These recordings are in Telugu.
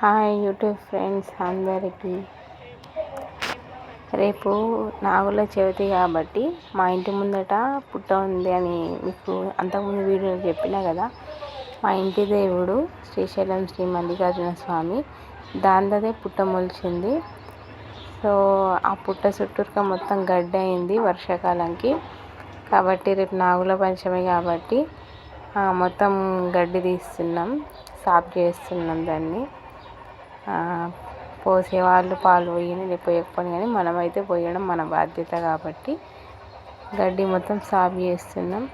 హాయ్ యూట్యూబ్ ఫ్రెండ్స్ అందరికీ. రేపు నాగుల చవితి కాబట్టి మా ఇంటి ముందట పుట్ట ఉంది అని మీకు అంతకుముందు వీడియోలో చెప్పినా కదా. మా ఇంటి దేవుడు శ్రీశైలం శ్రీ మల్లికార్జున స్వామి దానిదే పుట్ట మొలిచింది. సో ఆ పుట్ట చుట్టూరుగా మొత్తం గడ్డి అయింది వర్షాకాలంకి. కాబట్టి రేపు నాగుల పంచమి కాబట్టి మొత్తం గడ్డి తీస్తున్నాం సాఫ్ చేస్తున్నాం దాన్ని. పోసేవాళ్ళు పాలు పోయని పోయకపోయినా కానీ మనమైతే పోయడం మన బాధ్యత కాబట్టి గడ్డి మొత్తం సాఫ్ చేస్తున్నాం.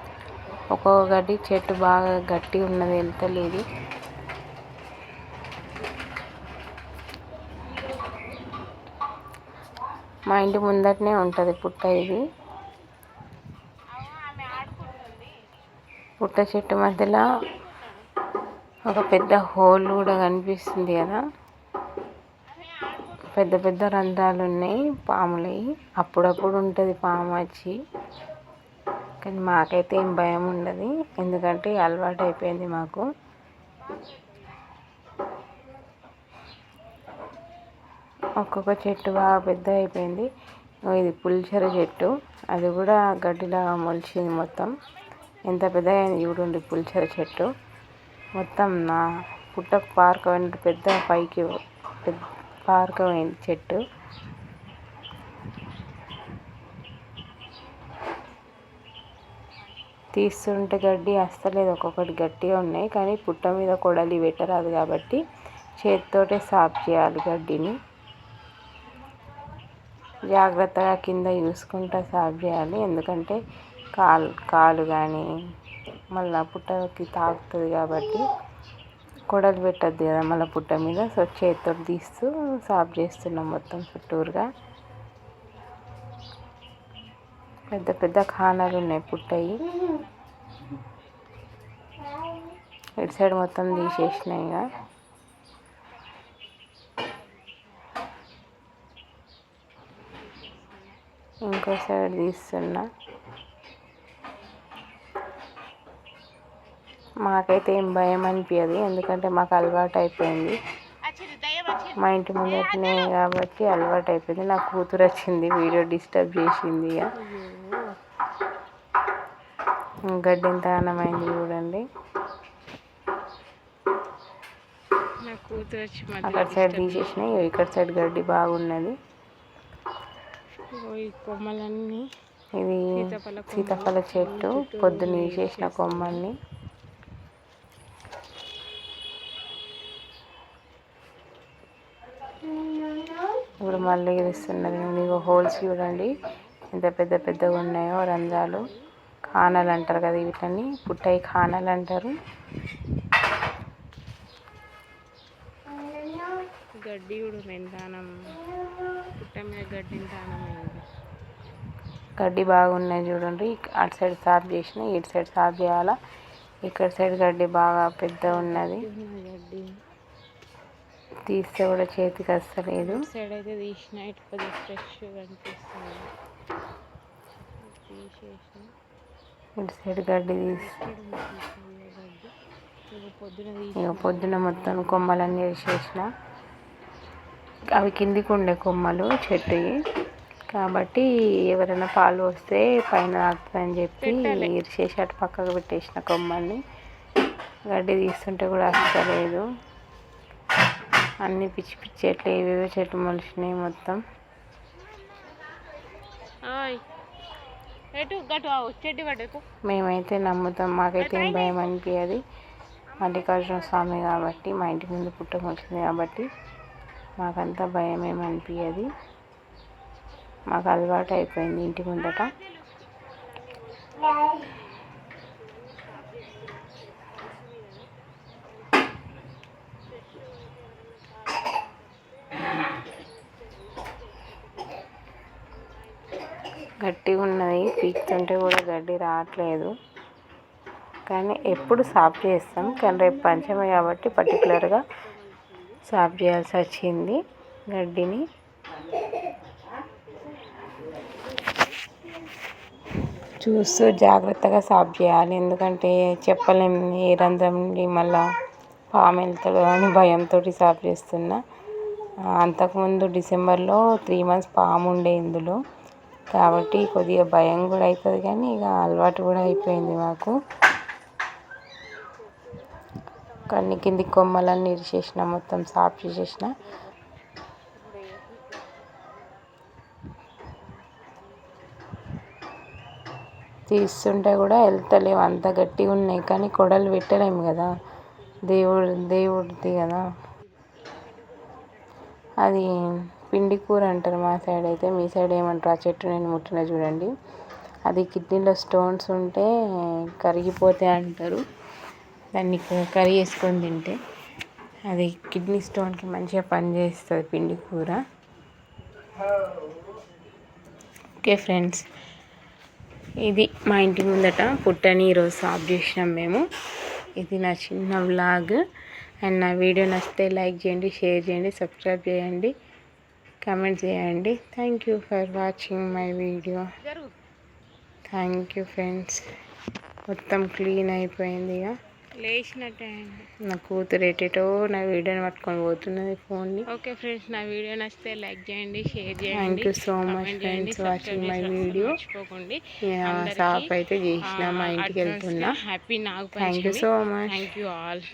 ఒక్కొక్క గడ్డి చెట్టు బాగా గట్టి ఉన్నది వెళ్తలేదు మా ఇంటి ముందటనే ఉంటుంది పుట్ట ఇది. పుట్ట చెట్టు మధ్యలో ఒక పెద్ద హోల్ కూడా కనిపిస్తుంది కదా. పెద్ద పెద్ద రంధ్రాలు ఉన్నాయి పాములవి అప్పుడప్పుడు ఉంటుంది పాము వచ్చి. కానీ మాకైతే ఏం భయం ఉండదు. ఎందుకంటే అలవాటు అయిపోయింది మాకు. ఒక్కొక్క చెట్టు బాగా పెద్ద అయిపోయింది. ఇది పులిచెర చెట్టు. అది కూడా గడ్డిలాగా మొలిచింది మొత్తం. ఎంత పెద్దగా అయింది చూడండి పులిచెర చెట్టు. మొత్తం నా పుట్టకు పార్క్ పెద్ద పైకి పెద్ద చెట్టు. తీస్తుంటే గడ్డి అస్తలేదు ఒక్కొక్కటి గట్టిగా ఉన్నాయి కానీ పుట్ట మీద కొడలి పెట్టరాదు కాబట్టి చేతితోటే సాఫ్ చేయాలి గడ్డిని. జాగ్రత్తగా కింద చూసుకుంటా సాఫ్ చేయాలి ఎందుకంటే కాలు కాలు కానీ మళ్ళీ పుట్టకి తాకుతుంది కాబట్టి. కొడలు పెట్టద్దు కదా మళ్ళీ పుట్ట మీద. సో చేతితో తీస్తూ సాఫ్ చేస్తున్నాం మొత్తం చుట్టూరుగా. పెద్ద పెద్ద ఖానాలు ఉన్నాయి పుట్టయి. ఇటు సైడ్ మొత్తం తీసేసినాయి ఇక. ఇంకో సైడ్ తీస్తున్నా. మాకైతే ఏం భయం అనిపించదు ఎందుకంటే మాకు అలవాటు అయిపోయింది. మా ఇంటి ముందటనే కాబట్టి అలవాటు అయిపోయింది. నా కూతురు వచ్చింది వీడియో డిస్టర్బ్ చేసింది ఇక గడ్డి ఎంత అన్నమైంది చూడండి. అక్కడ సైడ్ తీసేసినాయి ఇక్కడ సైడ్ గడ్డి బాగున్నది. ఇది సీతాఫల చెట్టు పొద్దున్న తీసేసిన కొమ్మల్ని. ఇప్పుడు మళ్ళీ ఇస్తున్నది మీకు హోల్స్ చూడండి. ఎంత పెద్ద పెద్దగా ఉన్నాయో రంధ్రాలు ఖానాలు అంటారు కదా వీటిని. పుట్టయి ఖానాలు అంటారు. గడ్డి కూడా పుట్ట మీద గడ్డి గడ్డి బాగున్నాయి చూడండి. అటు సైడ్ సాఫ్ చేసిన ఇటు సైడ్ సాఫ్ చేయాలా. ఇక్కడ సైడ్ గడ్డి బాగా పెద్ద ఉన్నది. తీస్తే కూడా చేతికి వస్తలేదు సైడ్ అయితే తీసిన ఇటు కొద్దిగా ఫ్రెష్గా కనిపిస్తుంది. ఇటు సైడ్ గడ్డి తీసి. ఇక పొద్దున మొత్తం కొమ్మలన్నీ వేసేసిన. అవి కిందికి ఉండే కొమ్మలు చెట్టు కాబట్టి ఎవరైనా పాలు వస్తే పైన తాకుతుందని చెప్పి ఇరిచేసి అటు పక్కకు పెట్టేసిన కొమ్మల్ని. గడ్డి తీస్తుంటే కూడా వస్తలేదు అన్ని పిచ్చి పిచ్చి చెట్లు ఏవేవో చెట్లు మొలిచినాయి మొత్తం. మేమైతే నమ్ముతాం. మాకైతే ఏం భయం అనిపించదు మల్లికార్జున స్వామి కాబట్టి మా ఇంటి ముందు పుట్ట మొలిచింది కాబట్టి మాకంతా భయం ఏమనిపించదు మాకు అలవాటు అయిపోయింది ఇంటి ముందట. గట్టిగా ఉన్నది పీక్తుంటే కూడా గడ్డి రావట్లేదు. కానీ ఎప్పుడు సాఫ్ చేస్తాం. కానీ రేపు పంచమే కాబట్టి పర్టికులర్గా సాఫ్ చేయాల్సి వచ్చింది గడ్డిని. చూస్తూ జాగ్రత్తగా సాఫ్ చేయాలి. ఎందుకంటే చెప్పలేము ఏ రంధ్రం నుండి మళ్ళా పాము వెళ్తాడు అని భయంతో సాఫ్ చేస్తున్నా. అంతకుముందు డిసెంబర్లో త్రీ మంత్స్ పాము ఉండే ఇందులో. కాబట్టి కొద్దిగా భయం కూడా అవుతుంది కానీ ఇక అలవాటు కూడా అయిపోయింది మాకు. కొన్ని కింది కొమ్మలన్నీ ఇరిచేసిన మొత్తం సాఫ్ చేసేసిన. తీస్తుంటే కూడా వెళ్తలేవు అంత గట్టిగా ఉన్నాయి కానీ కొడలు పెట్టలేము కదా. దేవుడు దేవుడిది కదా. అది పిండి కూర అంటారు మా సైడ్ అయితే. మీ సైడ్ ఏమంటారు? ఆ చెట్టు నేను ముట్టిన చూడండి. అది కిడ్నీలో స్టోన్స్ ఉంటే కరిగిపోతే అంటారు. దాన్ని కర్రీ వేసుకొని తింటే అది కిడ్నీ స్టోన్కి మంచిగా పనిచేస్తుంది పిండి కూర. ఓకే ఫ్రెండ్స్ ఇది మా ఇంటి ముందట పుట్టని ఈరోజు సాప్ చేసినాం మేము. ఇది నా చిన్న వ్లాగ్. అండ్ నా వీడియో నచ్చితే లైక్ చేయండి షేర్ చేయండి సబ్స్క్రైబ్ చేయండి. కామెంట్ చేయండి. Thank you for watching my video thank you friends మొత్తం క్లీన్ అయిపోయింది ఇక. లేచినట్టే నా కూతురు ఎటేటో నా వీడియోని పట్టుకొని పోతున్నది ఫోన్ని ఓకే ఫ్రెండ్స్ నా వీడియో నచ్చితే లైక్ చేయండి షేర్ చేయండి thank you so much friends watching my video మర్చిపోకండి. సాఫ్ అయితే చేసిన మా ఇంటికి వెళ్తున్నా. హ్యాపీ నాకు thank you so much thank you all